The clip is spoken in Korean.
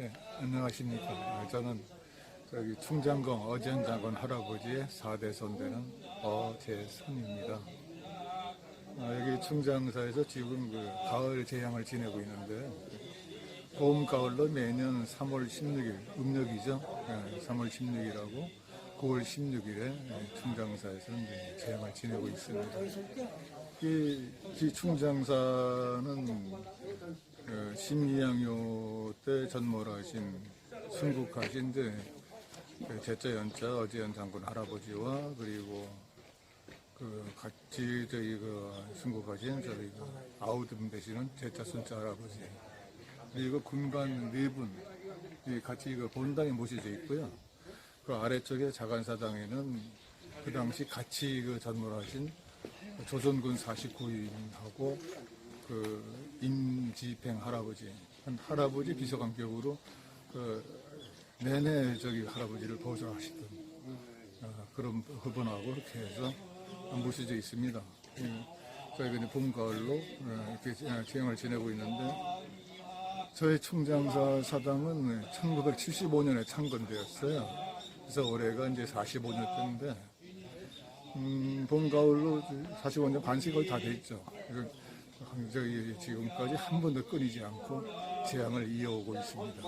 네, 안녕하십니까. 저는 저기 충장공 어전 장군 할아버지의 4대 손대는 어재선입니다. 아, 여기 충장사에서 지금 그 가을 제향을 지내고 있는데 봄, 가을로 매년 3월 16일, 음력이죠. 예, 3월 16일하고 9월 16일에 충장사에서 제향을 지내고 있습니다. 이, 이 충장사는 그 심리양요 때 전몰하신 순국하신데 그 제자 연자 어지연 장군 할아버지와 그리고 그 같이 저희 그 순국하신 저희 그 아우듬 되시는 제자 손자 할아버지 그리고 군관 네 분 같이 그 본당에 모셔져 있고요. 그 아래쪽에 자간사당에는 그 당시 같이 그 전몰하신 조선군 49인하고 그임 지팽 할아버지 한 할아버지 비서관격으로 그 내내 저기 할아버지를 보좌하시던 어, 그런 그분하고 이렇게 해서 모셔져 있습니다. 예, 저희가 이제 봄 가을로 어, 이렇게 지행을 지내고 있는데 저희 충장사 사당은 1975년에 창건되었어요. 그래서 올해가 이제 45년째인데 음, 봄, 가을로 45년 반씩 거의 다 됐죠. 저희 지금까지 한 번도 끊이지 않고 재앙을 이어오고 있습니다.